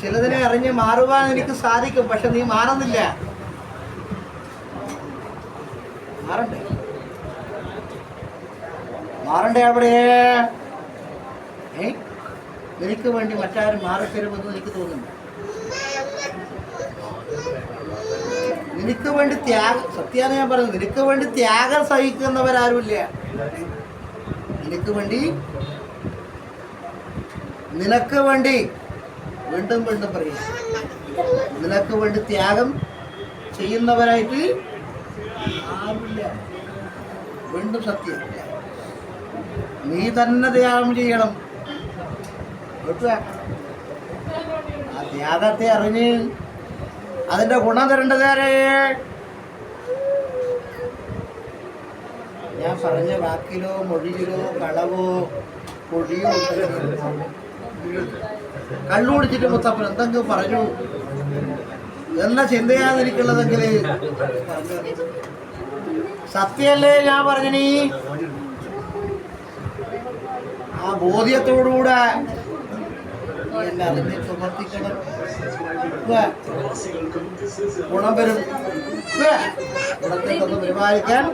ചിലതിനെ അറിഞ്ഞ് മാറുവാൻ എനിക്ക് സാധിക്കും പക്ഷെ നീ മാറുന്നില്ല. മാറണ്ടേ? മാറണ്ടേ അവിടെ? എനിക്ക് വേണ്ടി മറ്റാരും മാറിത്തരുമെന്ന് എനിക്ക് തോന്നുന്നു. നിനക്ക് വേണ്ടി ത്യാഗം സത്യാണ് ഞാൻ പറയുന്നത് നിനക്ക് വേണ്ടി ത്യാഗം സഹിക്കുന്നവരാരുമില്ല. നിനക്ക് വേണ്ടി നിനക്ക് വേണ്ടി വീണ്ടും വീണ്ടും പറയുക നിനക്ക് വേണ്ടി ത്യാഗം ചെയ്യുന്നവരായിട്ട് ആവില്ല വീണ്ടും സത്യം. നീ തന്നെ ത്യാഗം ചെയ്യണം? ആ ത്യാഗത്തെ അറിഞ്ഞ് അതിന്റെ ഗുണം തരേണ്ടത് ആരേ? ഞാൻ പറഞ്ഞ വാക്കിലോ മൊഴിയിലോ കളവോ പൊഴിയോ കള്ളു കുടിച്ചിട്ട് മുത്തപ്പൻ എന്തെങ്കിലും പറഞ്ഞു. എന്ന ചിന്തയാതിരിക്കുള്ളതെങ്കിൽ സത്യല്ലേ ഞാൻ പറഞ്ഞനീ ആ ബോധ്യത്തോടുകൂടെ എന്നെ ഉവ്വ്. ഗുണം വരും. ഗുണത്തെ ഒന്ന് പരിപാലിക്കാൻ.